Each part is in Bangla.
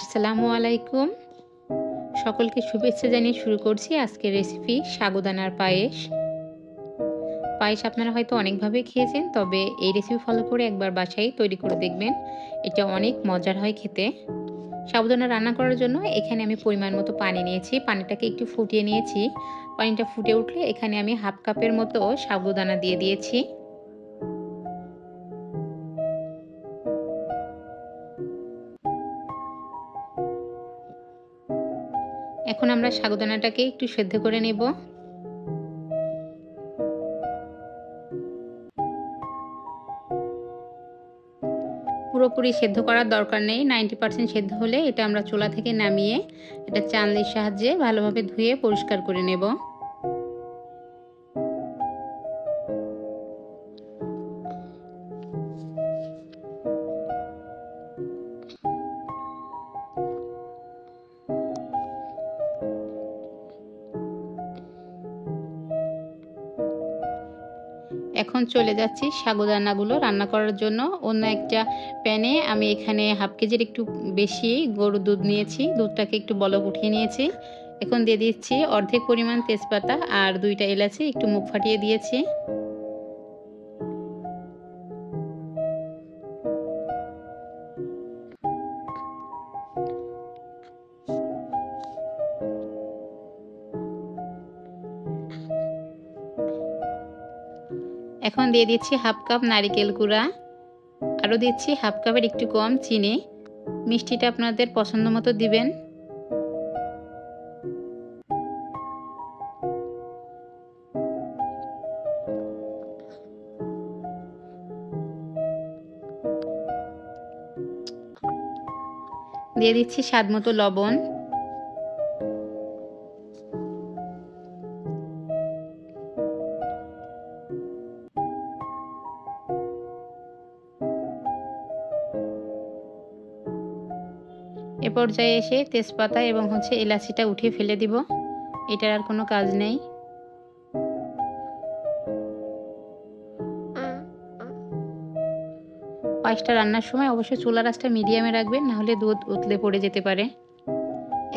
আসসালামু আলাইকুম। সকলকে শুভেচ্ছা জানিয়ে শুরু করছি আজকের রেসিপি সাগুদানার পায়েস। পায়েস আপনারা হয়তো অনেকভাবে খেয়েছেন, তবে এই রেসিপি ফলো করে একবার বাসায় তৈরি করে দেখবেন। এটা অনেক মজার হয় খেতে। সাবুদানা রান্না করার জন্য এখানে আমি পরিমাণ মতো পানি নিয়েছি। পানিটাকে একটু ফুটিয়ে নিয়েছি। পানিটা ফুটে উঠলে এখানে আমি হাফ কাপের মতো সাবুদানা দিয়ে দিয়েছি। এখন আমরা সাগুদানাটাকে একটু সেদ্ধ করে নেব। পুরোপুরি সেদ্ধ করার দরকার নেই। নাইনটি পার্সেন্ট সেদ্ধ হলে এটা আমরা চোলা থেকে নামিয়ে এটা চানলির সাহায্যে ভালোভাবে ধুয়ে পরিষ্কার করে নেব। এখন চলে যাচ্ছি সাগুদানাগুলো রান্না করার জন্য। অন্য একটা প্যানে আমি এখানে হাফ কেজির একটু বেশি গরুর দুধ নিয়েছি। দুধটাকে একটু বলক উঠিয়ে নিয়েছি। এখন দিয়ে দিচ্ছি অর্ধেক পরিমাণ তেজপাতা আর দুইটা এলাচি একটু মুখ ফাটিয়ে দিয়েছি। এখন দিয়ে দিচ্ছি হাফ কাপ নারিকেল গুঁড়া। আরও দিচ্ছি হাফ কাপের একটু কম চিনি। মিষ্টিটা আপনাদের পছন্দ মতো দিবেন। দিয়ে দিচ্ছি স্বাদ মতো লবণ। এ পর্যায়ে এসে তেজপাতা এবং হচ্ছে এলাচিটা উঠিয়ে ফেলে দিব। এটার আর কোনো কাজ নেই। পায়েসটা রান্নার সময় অবশ্যই চুলা রাসটা মিডিয়ামে রাখবেন নাহলে দুধ উতলে পড়ে যেতে পারে।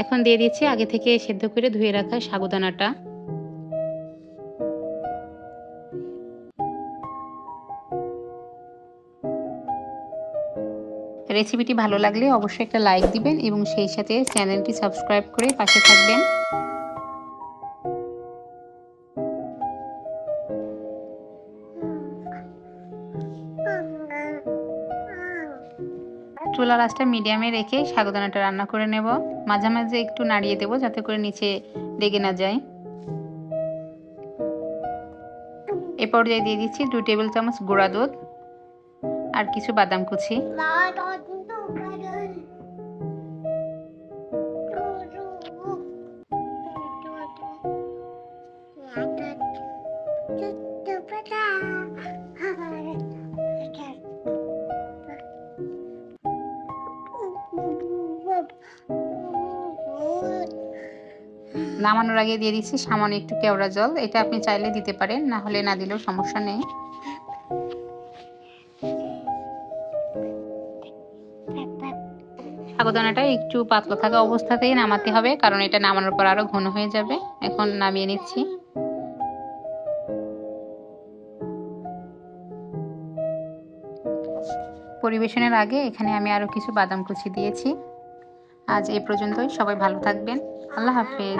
এখন দিয়ে দিচ্ছি আগে থেকে সেদ্ধ করে ধুয়ে রাখা সাগুদানাটা রেসিপিটি ভালো লাগলে অবশ্যই একটা লাইক দিবেন এবং সেই সাথে চ্যানেলটি সাবস্ক্রাইব করে পাশে থাকবেন। চুলা রাসটা মিডিয়ামে রেখে সাগুদানাটা রান্না করে নেব। মাঝে মাঝে একটু নাড়িয়ে দেবো যাতে করে নিচে লেগে না যায়। এ পর্যায়ে দিয়ে দিচ্ছি দু টেবিল চামচ গুঁড়া দুধ। আর কিছু বাদাম কুচি। নামানোর আগে দিয়ে দিচ্ছি সামান্য একটু কেওড়া জল। এটা আপনি চাইলে দিতে পারেন, না হলে না দিলেও সমস্যা নেই। সাগুদানাটা একটু পাতলা থাকা অবস্থাতেই নামাতে হবে, কারণ এটা নামানোর পর আরও ঘন হয়ে যাবে। এখন নামিয়ে নিচ্ছি। পরিবেশনের আগে এখানে আমি আরও কিছু বাদাম কুচি দিয়েছি। আজ এ পর্যন্তই, সবাই ভালো থাকবেন। আল্লাহ হাফেজ।